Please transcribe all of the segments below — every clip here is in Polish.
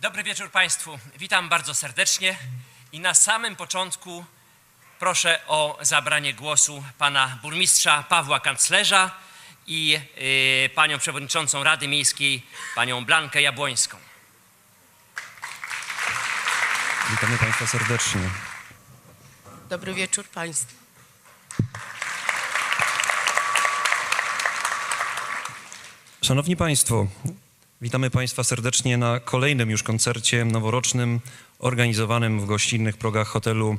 Dobry wieczór Państwu. Witam bardzo serdecznie i na samym początku proszę o zabranie głosu pana burmistrza Pawła Kanclerza i y, panią przewodniczącą Rady Miejskiej, panią Blankę Jabłońską. Witamy Państwa serdecznie. Dobry wieczór Państwu. Szanowni Państwo, witamy Państwa serdecznie na kolejnym już koncercie noworocznym organizowanym w gościnnych progach hotelu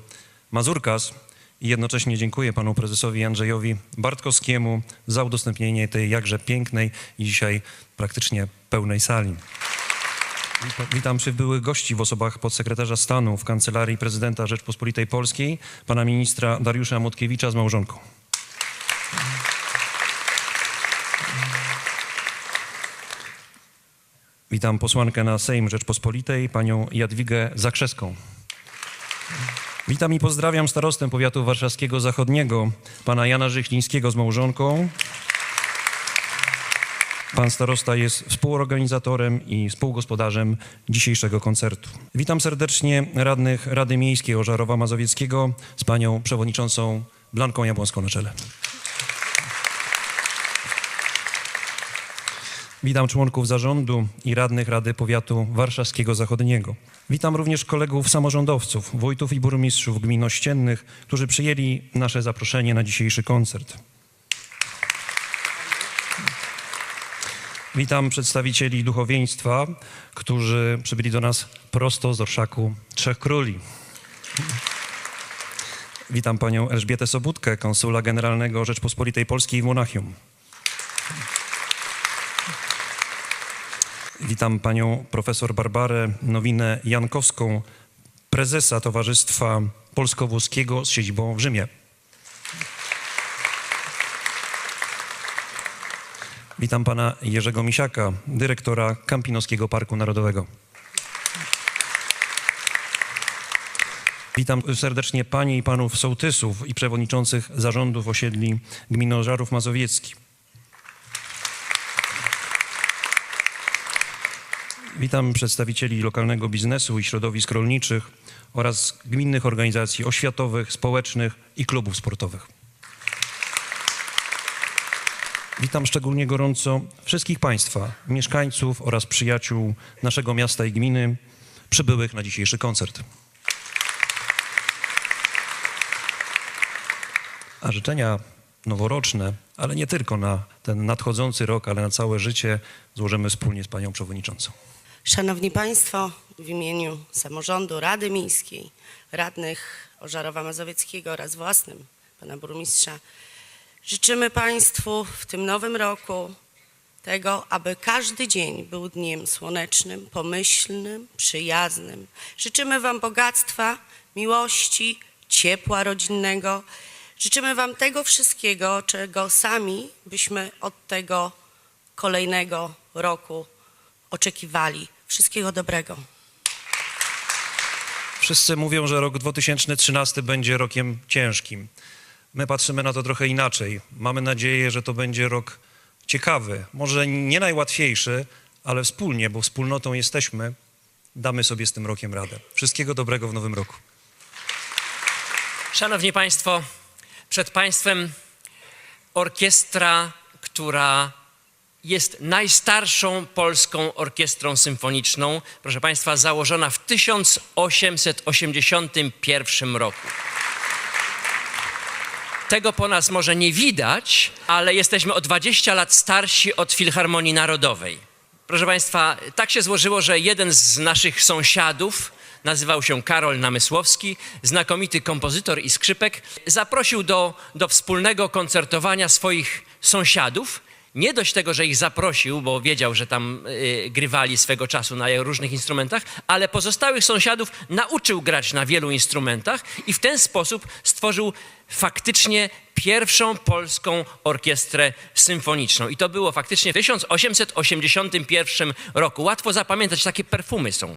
Mazurkas. I jednocześnie dziękuję panu prezesowi Andrzejowi Bartkowskiemu za udostępnienie tej jakże pięknej i dzisiaj praktycznie pełnej sali. Wita- Witam przybyłych gości w osobach podsekretarza stanu w Kancelarii Prezydenta Rzeczpospolitej Polskiej, pana ministra Dariusza Motkiewicza z małżonką. Witam posłankę na Sejm Rzeczpospolitej, panią Jadwigę Zakrzeską. Witam i pozdrawiam starostę powiatu warszawskiego zachodniego, pana Jana Żychlińskiego z małżonką. Pan starosta jest współorganizatorem i współgospodarzem dzisiejszego koncertu. Witam serdecznie radnych Rady Miejskiej Ożarowa Mazowieckiego z panią przewodniczącą Blanką Jabłonską na czele. Witam członków zarządu i radnych Rady Powiatu Warszawskiego Zachodniego. Witam również kolegów samorządowców, wójtów i burmistrzów gmin ościennych, którzy przyjęli nasze zaproszenie na dzisiejszy koncert. Witam przedstawicieli duchowieństwa, którzy przybyli do nas prosto z orszaku Trzech Króli. Witam panią Elżbietę Sobutkę, konsula generalnego Rzeczpospolitej Polskiej w Monachium. Witam panią profesor Barbarę Nowinę Jankowską, prezesa Towarzystwa Polsko-Włoskiego z siedzibą w Rzymie. Witam pana Jerzego Misiaka, dyrektora Kampinoskiego Parku Narodowego. Witam serdecznie panie i panów sołtysów i przewodniczących zarządów osiedli gminy Ożarów Mazowiecki. Witam przedstawicieli lokalnego biznesu i środowisk rolniczych oraz gminnych organizacji oświatowych, społecznych i klubów sportowych. Witam szczególnie gorąco wszystkich Państwa, mieszkańców oraz przyjaciół naszego miasta i gminy przybyłych na dzisiejszy koncert. A życzenia noworoczne, ale nie tylko na ten nadchodzący rok, ale na całe życie złożymy wspólnie z Panią Przewodniczącą. Szanowni Państwo, w imieniu samorządu Rady Miejskiej, radnych Ożarowa Mazowieckiego oraz własnym Pana Burmistrza, życzymy Państwu w tym nowym roku tego, aby każdy dzień był dniem słonecznym, pomyślnym, przyjaznym. Życzymy Wam bogactwa, miłości, ciepła rodzinnego. Życzymy Wam tego wszystkiego, czego sami byśmy od tego kolejnego roku oczekiwali. Wszystkiego dobrego. Wszyscy mówią, że rok 2013 będzie rokiem ciężkim. My patrzymy na to trochę inaczej. Mamy nadzieję, że to będzie rok ciekawy, może nie najłatwiejszy, ale wspólnie, bo wspólnotą jesteśmy, damy sobie z tym rokiem radę. Wszystkiego dobrego w nowym roku. Szanowni Państwo, przed Państwem orkiestra, która jest najstarszą polską orkiestrą symfoniczną, proszę Państwa, założona w 1881 roku. Tego po nas może nie widać, ale jesteśmy o 20 lat starsi od Filharmonii Narodowej. Proszę Państwa, tak się złożyło, że jeden z naszych sąsiadów, nazywał się Karol Namysłowski, znakomity kompozytor i skrzypek, zaprosił do, do wspólnego koncertowania swoich sąsiadów. Nie dość tego, że ich zaprosił, bo wiedział, że tam y, grywali swego czasu na różnych instrumentach, ale pozostałych sąsiadów nauczył grać na wielu instrumentach i w ten sposób stworzył faktycznie pierwszą polską orkiestrę symfoniczną. I to było faktycznie w 1881 roku. Łatwo zapamiętać, takie perfumy są.